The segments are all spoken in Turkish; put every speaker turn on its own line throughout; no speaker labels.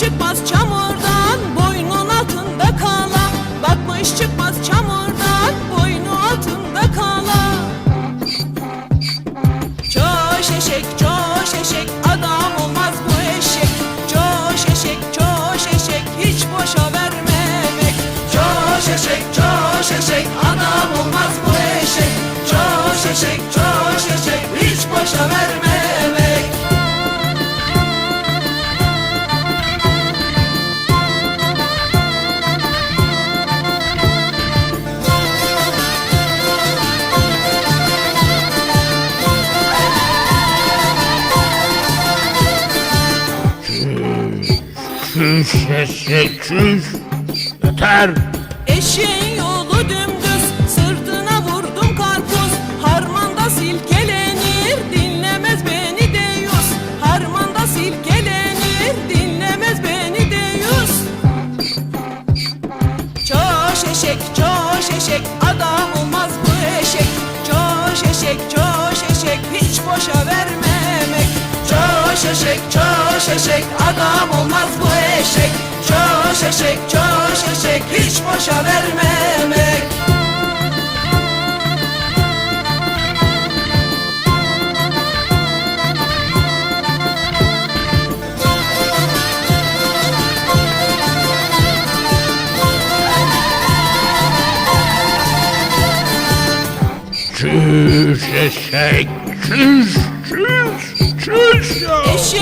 Çıkmaz çamurdan boynun altında kala. Bakmış çıkmaz çamurdan boynu altında kala. Çoş eşek çoş eşek adam olmaz bu eşek. Çoş eşek çoş eşek hiç boşa vermemek. Çoş eşek çoş eşek adam
Çüş. Yeter.
Eşeğin yolu dümdüz Sırtına vurdum karpuz. Harmanda silkelenir Dinlemez beni deyus Harmanda silkelenir Dinlemez beni deyus Çoş eşek çoş eşek Adam olmaz bu eşek. Çoş eşek çoş eşek Hiç boşa vermemek Çoş eşek çoş eşek Adam olmaz bu eşek Çoş eşek çoş eşek Hiç boşa vermemek
Çüş eşek çüş çüş çüş ya.
Eşeğim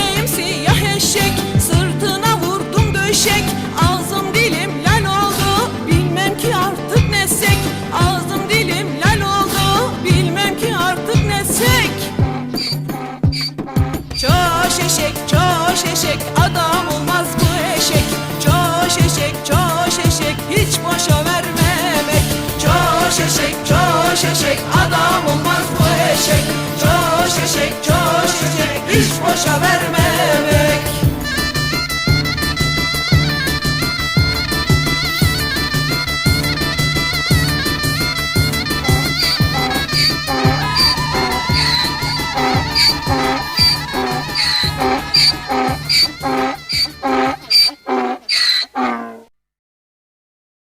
Hiç boşa vermemek